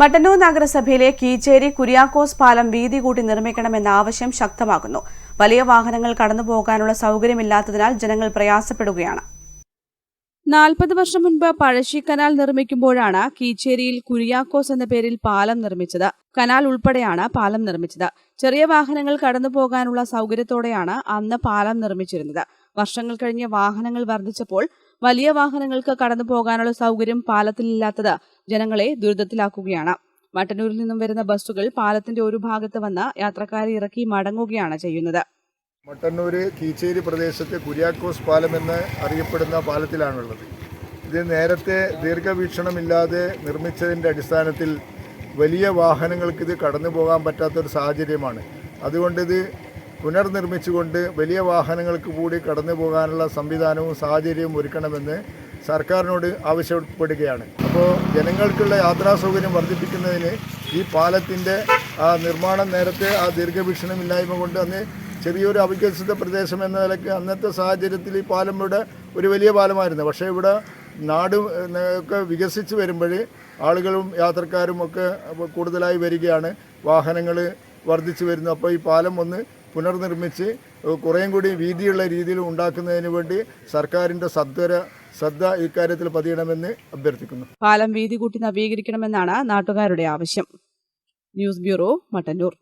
മട്ടന്നൂർ നഗരസഭയിലെ കീച്ചേരി കുര്യാക്കോസ് പാലം വീതി കൂട്ടി നിർമ്മിക്കണമെന്ന ആവശ്യം ശക്തമാകുന്നു. വലിയ വാഹനങ്ങൾ കടന്നുപോകാനുള്ള സൗകര്യമില്ലാത്തതിനാൽ ജനങ്ങൾ പ്രയാസപ്പെടുകയാണ്. നാൽപ്പത് വർഷം മുൻപ് പഴശ്ശി കനാൽ നിർമ്മിക്കുമ്പോഴാണ് കീച്ചേരിയിൽ കുര്യാക്കോസ് എന്ന പേരിൽ പാലം നിർമ്മിച്ചത്. കനാൽ ഉൾപ്പെടെയാണ് പാലം നിർമ്മിച്ചത്. ചെറിയ വാഹനങ്ങൾ കടന്നുപോകാനുള്ള സൗകര്യത്തോടെയാണ് അന്ന് പാലം നിർമ്മിച്ചിരുന്നത്. വർഷങ്ങൾ കഴിഞ്ഞ് വാഹനങ്ങൾ വർദ്ധിച്ചപ്പോൾ വലിയ വാഹനങ്ങൾക്ക് കടന്നു പോകാനുള്ള സൗകര്യം പാലത്തിലില്ലാത്തത് ജനങ്ങളെ ദുരിതത്തിലാക്കുകയാണ്. മട്ടന്നൂരിൽ നിന്നും വരുന്ന ബസ്സുകൾ പാലത്തിന്റെ ഒരു ഭാഗത്ത് വന്ന് യാത്രക്കാരെ ഇറക്കി മടങ്ങുകയാണ് ചെയ്യുന്നത്. മട്ടന്നൂർ കീച്ചേരി പ്രദേശത്തെ കുര്യാക്കോസ് പാലം എന്ന് അറിയപ്പെടുന്ന പാലത്തിലാണുള്ളത്. ഇത് നേരത്തെ ദീർഘവീക്ഷണമില്ലാതെ നിർമ്മിച്ചതിന്റെ അടിസ്ഥാനത്തിൽ വലിയ വാഹനങ്ങൾക്ക് ഇത് കടന്നു പോകാൻ പറ്റാത്തൊരു സാഹചര്യമാണ്. അതുകൊണ്ട് ഇത് പുനർനിർമ്മിച്ചുകൊണ്ട് വലിയ വാഹനങ്ങൾക്ക് കൂടി കടന്നു പോകാനുള്ള സംവിധാനവും സാഹചര്യവും ഒരുക്കണമെന്ന് സർക്കാരിനോട് ആവശ്യപ്പെടുകയാണ്. അപ്പോൾ ജനങ്ങൾക്കുള്ള യാത്രാ സൗകര്യം വർദ്ധിപ്പിക്കുന്നതിന് ഈ പാലത്തിന്റെ ആ നിർമ്മാണം നേരത്തെ ആ ദീർഘവീക്ഷണമില്ലായ്മ കൊണ്ട് അന്ന് ചെറിയൊരു അവികസിത പ്രദേശം എന്ന നിലയ്ക്ക് അന്നത്തെ സാഹചര്യത്തിൽ ഈ പാലം ഇവിടെ ഒരു വലിയ പാലമായിരുന്നു. പക്ഷേ ഇവിടെ നാട് ഒക്കെ വികസിച്ച് വരുമ്പോൾ ആളുകളും യാത്രക്കാരും ഒക്കെ കൂടുതലായി വരികയാണ്. വാഹനങ്ങൾ വർദ്ധിച്ചു വരുന്നു. അപ്പോൾ ഈ പാലം ഒന്ന് പുനർനിർമ്മിച്ച് കുറേയും കൂടി വീതിയുള്ള രീതിയിൽ ഉണ്ടാക്കുന്നതിന് വേണ്ടി സർക്കാരിന്റെ സദ്വര ശ്രദ്ധ ഇക്കാര്യത്തിൽ പതിയണമെന്ന് അഭ്യർത്ഥിക്കുന്നു. പാലം വീതി കൂട്ടി നവീകരിക്കണമെന്നാണ് നാട്ടുകാരുടെ ആവശ്യം. News bureau Mattannur.